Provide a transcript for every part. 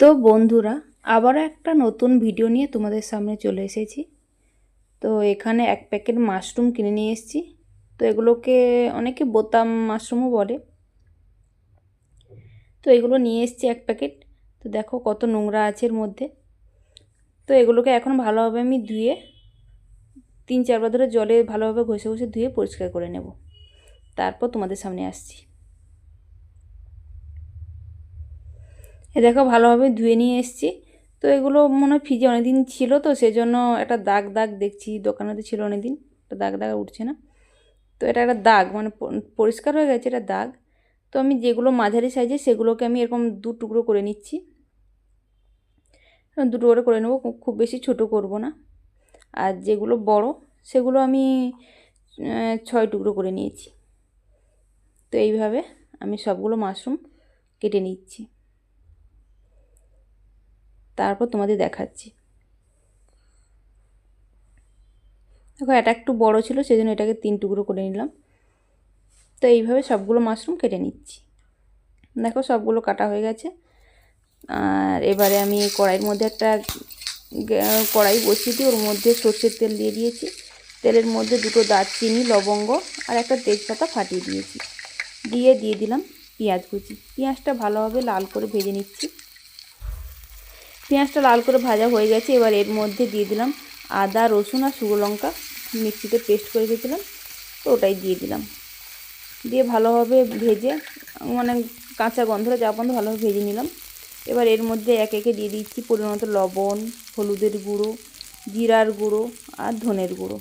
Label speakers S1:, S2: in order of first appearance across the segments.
S1: তো বন্ধুরা, আবারও একটা নতুন ভিডিও নিয়ে তোমাদের সামনে চলে এসেছি। তো এখানে এক প্যাকেট মাশরুম কিনে নিয়ে এসেছি। তো এগুলোকে অনেকে বোতাম মাশরুমও বলে। তো এগুলো নিয়ে এসেছি এক প্যাকেট। তো দেখো কত নোংরা আছে এর মধ্যে। তো এগুলোকে এখন ভালোভাবে আমি ধুয়ে তিন চারবার ধরে জলে ভালোভাবে ঘষে ঘষে ধুয়ে পরিষ্কার করে নেব। তারপর তোমাদের সামনে আসছি। এ দেখো ভালোভাবে ধুয়ে নিয়ে এসেছি। তো এগুলো মনে হয় ফ্রিজে অনেকদিন ছিল তো সেজন্য একটা দাগ দাগ দেখছি দোকানে তো ছিল অনেকদিন একটা দাগ দাগ উঠছে না। তো এটা একটা দাগ মানে পরিষ্কার হয়ে গেছে এটা দাগ। তো আমি যেগুলো মাঝারি সাইজে সেগুলোকে আমি এরকম দু টুকরো করে নিচ্ছি। দুটো করে করে নেব খুব বেশি ছোট করব না। আর যেগুলো বড়, সেগুলো আমি ছয় টুকরো করে নিয়েছি। তো এইভাবে আমি সবগুলো মাশরুম কেটে নিচ্ছি। তারপর তোমাদের দেখাচ্ছি। দেখো, এটা একটু বড় ছিল সেই জন্য এটাকে তিন টুকরো করে নিলাম। তো এইভাবে সবগুলো মাশরুম কেটে নিচ্ছি। দেখো, সবগুলো কাটা হয়ে গেছে। আর এবারে আমি কড়াইয়ের মধ্যে একটা কড়াই বসিয়ে দিয়ে ওর মধ্যে সর্ষের তেল দিয়ে দিয়েছি। তেলের মধ্যে দুটো দারচিনি, লবঙ্গ আর একটা তেজপাতা ফাটিয়ে দিয়েছি। দিয়ে দিয়ে দিলাম পেঁয়াজ কুচি। পেঁয়াজটা ভালোভাবে লাল করে ভেজে নিচ্ছি। পেঁয়াজটা লাল করে ভাজা হয়ে গেছে, এবার এর মধ্যে দিয়ে দিলাম আদা, রসুন আর শুকনো লঙ্কা। মিক্সিতে পেস্ট করে দিয়েছিলাম তো ওটাই দিয়ে দিলাম। দিয়ে ভালোভাবে ভেজে মানে কাঁচা গন্ধটা যা বন্ধ ভালোভাবে ভেজে নিলাম। এবার এর মধ্যে এক একে দিয়ে দিচ্ছি পরিমাণ লবণ, হলুদের গুঁড়ো, জিরার গুঁড়ো আর ধনের গুঁড়ো।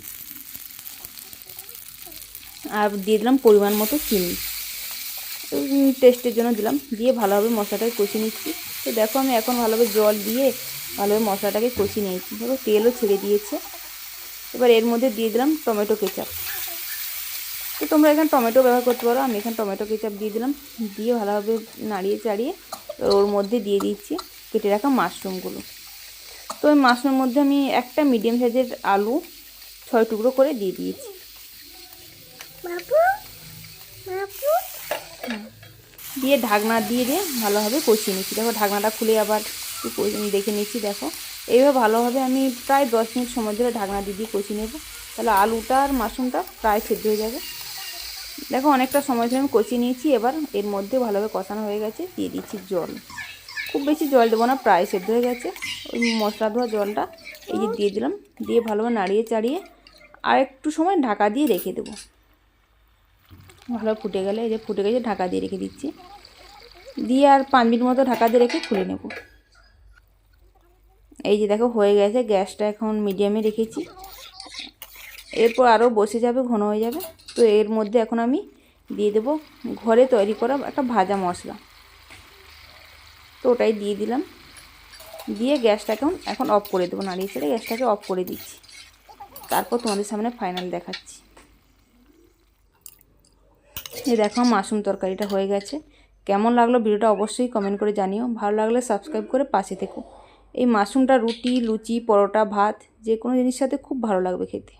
S1: আর দিয়ে দিলাম পরিমাণ মতো চিনি। টেস্টের জন্য দিলাম। দিয়ে ভালোভাবে মশলাটাকে কষিয়ে নিচ্ছি। তো দেখো আমি এখন ভালোভাবে জল দিয়ে ভালোভাবে মশলাটাকে কষিয়ে নিয়েছি। দেখো তেলও ছেড়ে দিয়েছে। এবার এর মধ্যে দিয়ে দিলাম টমেটো কেচাপ। তো তোমরা এখানে টমেটো ব্যবহার করতে পারো। আমি এখানে টমেটো কেচাপ দিয়ে দিলাম। দিয়ে ভালোভাবে নাড়িয়ে চাড়িয়ে ওর মধ্যে দিয়ে দিচ্ছি কেটে রাখা মাশরুমগুলো। তো ওই মাশরুমের মধ্যে আমি একটা মিডিয়াম সাইজের আলু ছয় টুকরো করে দিয়ে দিয়েছি। দিয়ে ঢাকনা দিয়ে দিয়ে ভালোভাবে কষিয়ে নিচ্ছি। দেখো ঢাকনাটা খুলে আবার একটু দেখে নিচ্ছি, দেখো। এইভাবে ভালোভাবে আমি প্রায় দশ মিনিট সময় ধরে ঢাকনা দিয়ে দিয়ে কষিয়ে নেব। তাহলে আলুটা আর মাশরুমটা প্রায় সেদ্ধ হয়ে যাবে। দেখো অনেকটা সময় ধরে আমি কষিয়ে নিয়েছি, এবার এর মধ্যে ভালোভাবে কষানো হয়ে গেছে, দিয়ে দিচ্ছি জল। খুব বেশি জল দেবো না, প্রায় সেদ্ধ হয়ে গেছে। ওই মশলা ধোয়া জলটা এই যে দিয়ে দিলাম, দিয়ে ভালোভাবে নাড়িয়ে চাড়িয়ে আর একটু সময় ঢাকা দিয়ে রেখে দেবো। ভালো ফুটে গেলে, এই যে ফুটে গেছে, ঢাকা দিয়ে রেখে দিচ্ছি। দিয়ে আর পাঁচ মিনিট মতো ঢাকা দিয়ে রেখে খুলে নেব। এই যে দেখো, হয়ে গেছে, গ্যাসটা এখন মিডিয়ামে রেখেছি। এরপর আরও বসে যাবে, ঘন হয়ে যাবে। তো এর মধ্যে এখন আমি দিয়ে দেবো ঘরে তৈরি করা একটা ভাজা মশলা। তো ওটাই দিয়ে দিলাম। দিয়ে গ্যাসটা এখন এখন অফ করে দেবো, নাড়িয়ে ছেড়ে গ্যাসটাকে অফ করে দিচ্ছি। তারপর তোমাদের সামনে ফাইনাল দেখাচ্ছি। এই দেখো মাশরুম তরকারিটা হয়ে গেছে। কেমন লাগল ভিডিওটা অবশ্যই কমেন্ট করে জানিও। ভালো লাগলে সাবস্ক্রাইব করে পাশে থেকো। এই মাশরুমটা রুটি, লুচি, পরোটা, ভাত যে কোনো জিনিস সাথে খুব ভালো লাগবে খেতে।